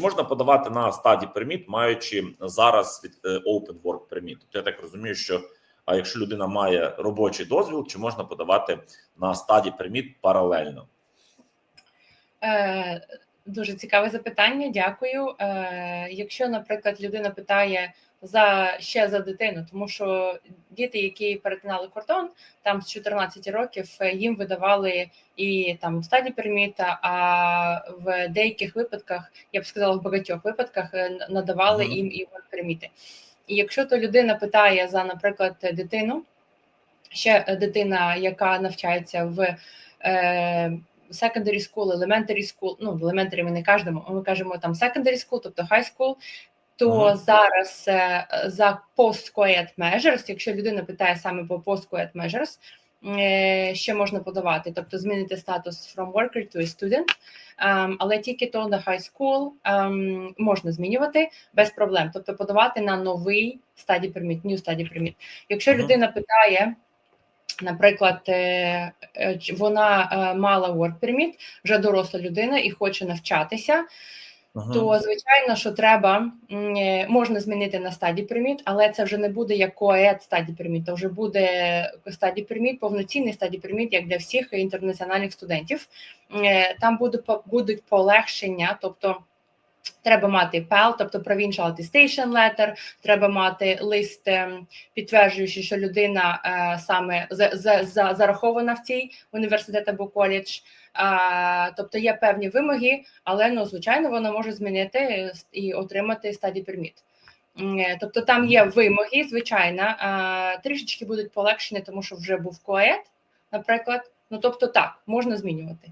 Можна подавати на стаді перміт, маючи зараз від е, Open Work Permit. Тобто я так розумію, що а якщо людина має робочий дозвіл, чи можна подавати на стаді перміт паралельно? Е, Дуже цікаве запитання. Дякую. Е, Якщо, наприклад, людина питає за ще за дитину, тому що діти, які перетинали кордон, там з 14 років е, їм видавали і там стаді перміта, а в деяких випадках, я б сказала, в багатьох випадках е, надавали їм і перміти. І якщо то людина питає за, наприклад, дитину, ще е, дитина, яка навчається в е, secondary school, elementary school, ну, elementary ми не кажемо, ми кажемо там secondary school, тобто high school, то Ага. зараз е, за post-coed measures, якщо людина питає саме по post-coed measures, ще можна подавати, тобто змінити статус from worker to a student, ем, але тільки то на high school ем, можна змінювати без проблем, тобто подавати на новий study permit, new study permit. Якщо людина питає, наприклад, е, е, вона мала work permit, вже доросла людина і хоче навчатися, Ага. то звичайно, що треба е, можна змінити на стадії приміт, але це вже не буде як коед стадії приміт, то вже буде стадії приміт, повноцінний стадії перміт, як для всіх інтернаціональних студентів. Е, Там буде будуть полегшення, тобто. Треба мати PAL, тобто Provincial Attestation Letter, треба мати лист, ем, підтверджуючи, що людина е, саме за, за, за, зарахована в цій університет або коледж. А, тобто є певні вимоги, але ну звичайно вона може змінити е, і отримати стадій перміт. Е, Тобто там є вимоги, звичайно, а, трішечки будуть полегшені, тому що вже був коед, наприклад. Ну тобто так, можна змінювати.